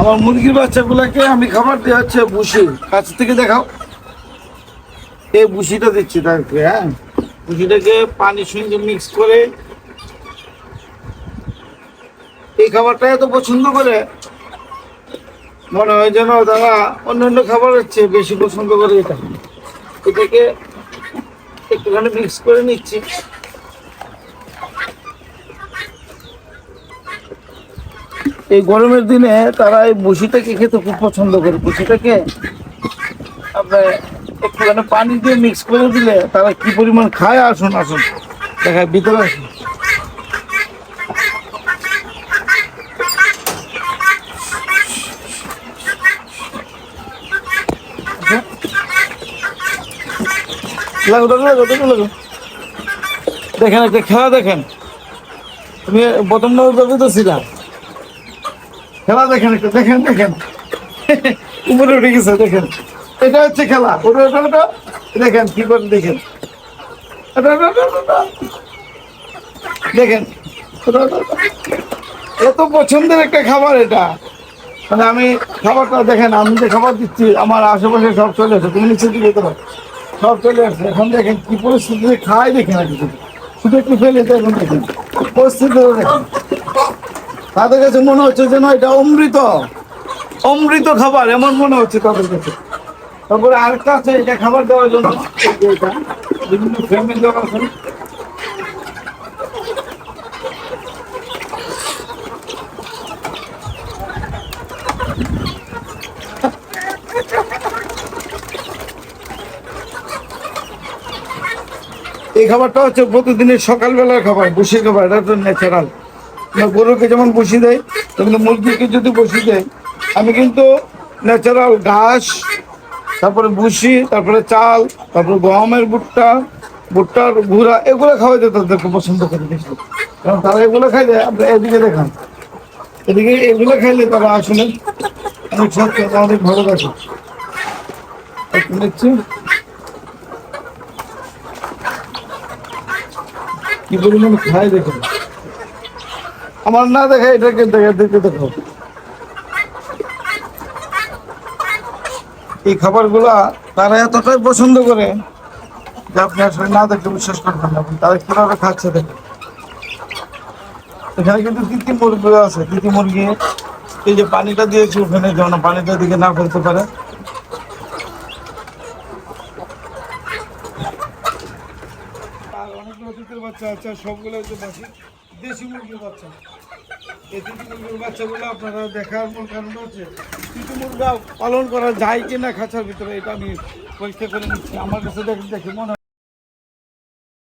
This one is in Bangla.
আমার মুরগির বাচ্চাগুলোকে আমি খাবার দেওয়া হচ্ছে বুসি। কাছ থেকে দেখাও। এই বুসিটা দিচ্ছি তাকে হ্যাঁ? বুসিটাকে পানির সঙ্গে মিক্স করে এই খাবারটা এত পছন্দ করে, মনে হয় যেন তারা অন্যান্য খাবারের চেয়ে বেশি পছন্দ করে এটা। এটাকে একটুখানি মিক্স করে নিচ্ছি। এই গরমের দিনে তারা এই বসিটাকে খেতে খুব পছন্দ করে। বসিটাকে আপনার একটুখানি পানি দিয়ে মিক্স করে দিলে তারা কি পরিমাণ খায়? আসুন আসুন। দেখায় ভিতরে আসুন। দেখেন, একটা খেলা দেখেন। তুমি প্রথম নবী তো ছিলাম খেলা দেখেন একটু, দেখেন দেখেন। উপরে উঠে গেছে, দেখেন। এটা হচ্ছে খেলা। ওটা দেখেন, কি করে দেখেন। দেখেন। এত পছন্দের একটা খাবার এটা। মানে আমি খাবারটা দেখেন, আমি যে খাবার দিচ্ছি, আমার আশেপাশে সব চলে আসে। তুমি নিচে দিকে তো সব চলে আসছে এখন দেখেন, কি পরিস্থিতিতে খাই দেখেন আর কিছু শুধু একটু ফেলে তো এখন দেখেন। পরিস্থিতি দেখেন। তাদের কাছে মনে হচ্ছে যেন এটা অমৃত। অমৃত খাবার, এমন মনে হচ্ছে তাদের কাছে। তারপরে আরেকটা আছে এটা খাবার দেওয়ার জন্য এই খাবারটা হচ্ছে প্রতিদিনের সকালবেলার খাবার, বসির খাবার, এটা তো ন্যাচারাল গরুকে যেমন বসি দেয় তেমনি মুরগিকে যদি বসিয়ে দেয় আমি কিন্তু ন্যাচারাল ঘাস, তারপরে ভুসি, তারপরে চাল, তারপরে গমের ভুট্টা, ভুট্টার ঘুরা এগুলো খাওয়াইতে তাদেরকে পছন্দ করে বেশি। কারণ তারা এগুলো খাইলে আপনি এদিকে দেখান। এদিকে এগুলো খাইলে তারা আসলে অনেক সত্যি অনেক ভালো থাকে দেখছি। কি পরিমাণ খায় দেখুন। আমার না দেখা এটাকে দেখা দেখতে দেখো এই খাবারগুলা তারা এতটাই পছন্দ করে যে আপনি আসলে না দেখলে বিশ্বাস করবেন না, তারা কীভাবে খাচ্ছে দেখে এখানে কিন্তু তিতি মুরগি আছে, তিতি মুরগি, এই যে পানিটা দিয়েছি ওখানে যেন পানিটা দিকে না ফেলতে পারে। আর অনেকগুলো বাচ্চা আছে সবগুলো দেশি মুরগির বাচ্চা। পালন করা যায় কিনা খাঁচার ভিতরে এটা আমি পরীক্ষা করে নিচ্ছি। আমার কাছে দেখে মনে